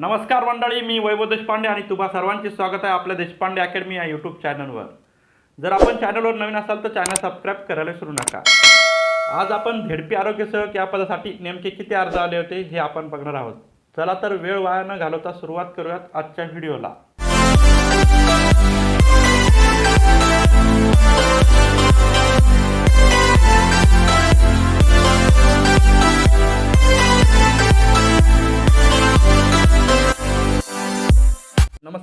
नमस्कार मंडळी मी वैभव देशपांडे आणि तुम्हा सर्वांचे स्वागत आहे आपल्या देशपांडे अकॅडमी या यूट्यूब चॅनलवर जर आपण चॅनलवर नवीन असाल तर चॅनल सबस्क्राईब करायला विसरू नका. आज आपण झेडपी आरोग्य सेवक या पदासाठी नेमके किती अर्ज आले होते हे आपण बघणार आहोत. चला तर वेळ वाया न घालवता सुरुवात करूयात आजच्या व्हिडिओला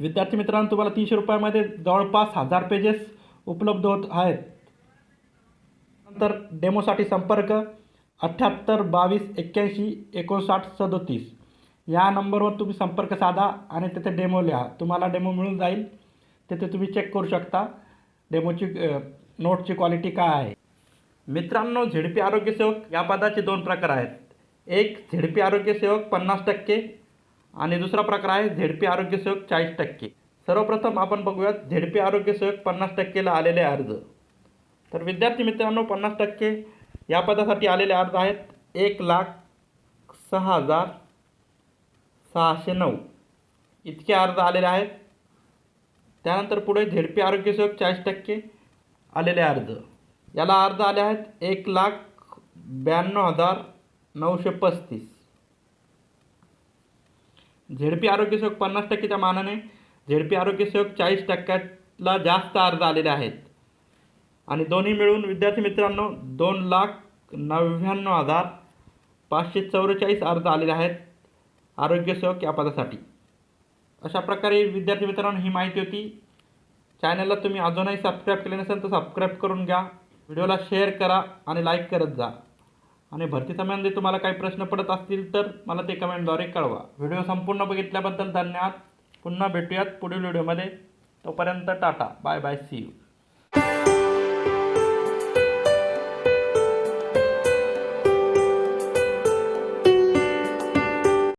विद्यार्थी मित्रांनो तुम्हाला तीनशे रुपयामध्ये जवळपास हजार पेजेस उपलब्ध होत आहेत. नंतर डेमोसाठी संपर्क अठ्ठ्याहत्तर बावीस एक्क्याऐंशी एकोणसाठ सदोतीस. या नंबरवर तुम्ही संपर्क साधा आणि तिथे डेमो लिहा. तुम्हाला डेमो मिळून जाईल. तिथे तुम्ही चेक करू शकता डेमोची नोटची क्वालिटी काय आहे. मित्रांनो झेडपी आरोग्य सेवक या पदाचे दोन प्रकार आहेत. एक झेडपी आरोग्य सेवक पन्नास टक्के आणि दुसरा प्रकार आहे झेडपी आरोग्य सेवक चाळीस टक्के. सर्वप्रथम आपण बघूयात झेडपी आरोग्य सेवक पन्नास टक्केला आलेले अर्ज. तर विद्यार्थी मित्रांनो पन्नास टक्के या पदासाठी आलेले अर्ज आहेत एक लाख सहा हजार सहाशे नऊ. इतके अर्ज आलेले आहेत. त्यानंतर पुढे झेडपी आरोग्य सेवक चाळीस टक्के आलेले अर्ज. याला अर्ज आले आहेत एक लाख ब्याण्णव हजार नऊशे पस्तीस. झेडपी आरोग्य सेवक पन्नास टक्केच्या मानाने झेडपी आरोग्य सेवक चाळीस टक्क्याला जास्त अर्ज आलेले आहेत. आणि दोन्ही मिळून विद्यार्थी मित्रांनो दोन लाख नव्याण्णव हजार पाचशे चौवेचाळीस अर्ज आलेले आहेत आरोग्य सेवक या पदासाठी. अशा प्रकारे विद्यार्थी मित्रांनो ही माहिती होती. चॅनलला तुम्ही अजूनही सबस्क्राईब केले नसेल तर सबस्क्राईब करून घ्या. व्हिडिओला शेअर करा आणि लाईक करत जा. आणि भरतीसंबंधी तुम्हाला काही प्रश्न पडत असतील तर मला ते कमेंटद्वारे कळवा. व्हिडिओ संपूर्ण बघितल्याबद्दल धन्यवाद. पुन्हा भेटूयात पुढील व्हिडिओमध्ये. तोपर्यंत tata. Bye bye. See you